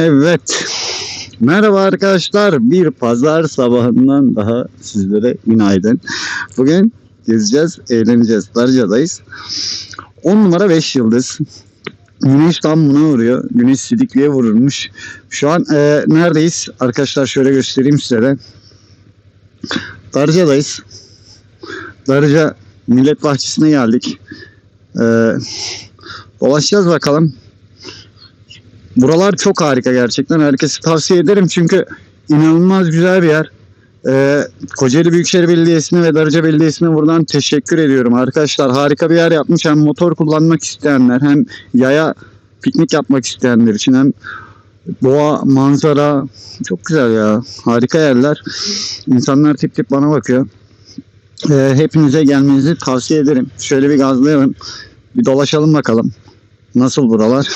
Evet. Merhaba arkadaşlar. Bir pazar sabahından daha sizlere günaydın. Bugün gezeceğiz, eğleneceğiz. Darıca'dayız. 10 numara 5 yıldız. Güneş tam buna vuruyor. Güneş sidikliğe vurulmuş. Şu an e, neredeyiz? Arkadaşlar şöyle göstereyim size. Darıca'dayız. Darıca Millet Bahçesi'ne geldik. E, dolaşacağız bakalım. Buralar çok harika gerçekten. Herkese tavsiye ederim çünkü inanılmaz güzel bir yer. Ee, Kocaeli Büyükşehir Belediyesi'ne ve Darıca Belediyesi'ne buradan teşekkür ediyorum. Arkadaşlar harika bir yer yapmış. Hem motor kullanmak isteyenler hem yaya piknik yapmak isteyenler için hem doğa, manzara çok güzel ya. Harika yerler. İnsanlar tip tip bana bakıyor. Ee, hepinize gelmenizi tavsiye ederim. Şöyle bir gazlayalım. Bir dolaşalım bakalım. Nasıl buralar?